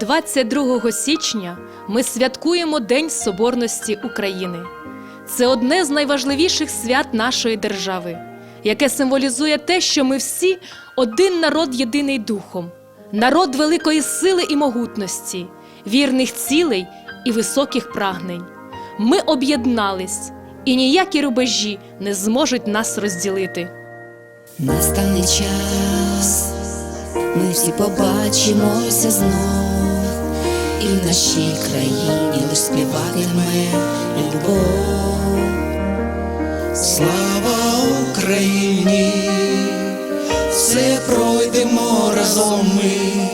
22 січня ми святкуємо День Соборності України. Це одне з найважливіших свят нашої держави, яке символізує те, що ми всі один народ єдиний духом, народ великої сили і могутності, вірних цілей і високих прагнень. Ми об'єднались, і ніякі рубежі не зможуть нас розділити. Настане час, ми всі побачимося знов, і в нашій країні лиш любов. Слава Україні, все пройдемо разом ми,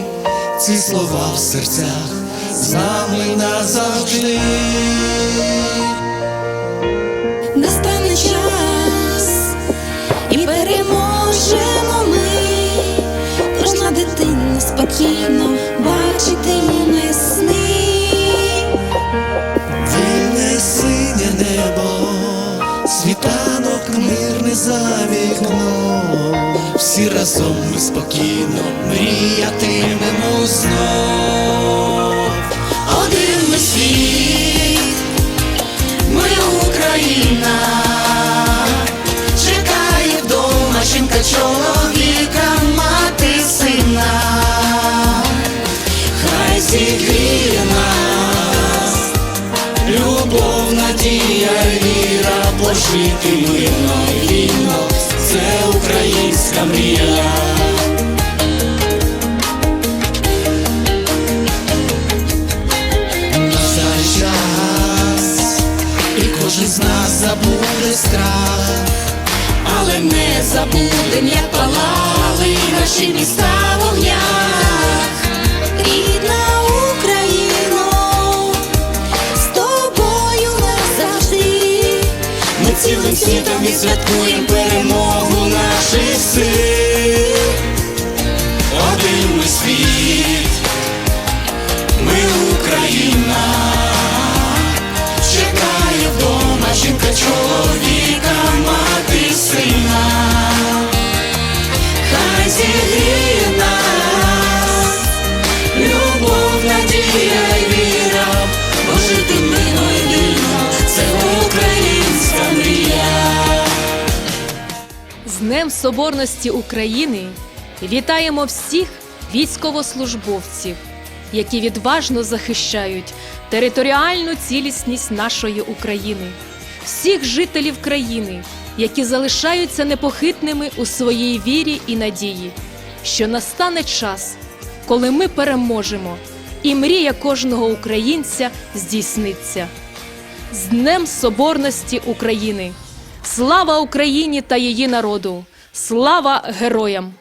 ці слова в серцях з нами назавжди. Дитина бачити мене сни. Вільне синє небо, світанок мирний за вікном. Всі разом ми спокійно мріятимемо знов. Віра, пожити мирно і вільно, це українська мрія. Настане час, і кожен з нас забуде страх, але не забудем, як палали наші міста в цілим світом і святкуємо перемогу наших сил. Днем Соборності України вітаємо всіх військовослужбовців, які відважно захищають територіальну цілісність нашої України, всіх жителів країни, які залишаються непохитними у своїй вірі і надії, що настане час, коли ми переможемо, і мрія кожного українця здійсниться. З Днем Соборності України! Слава Україні та її народу! Слава героям!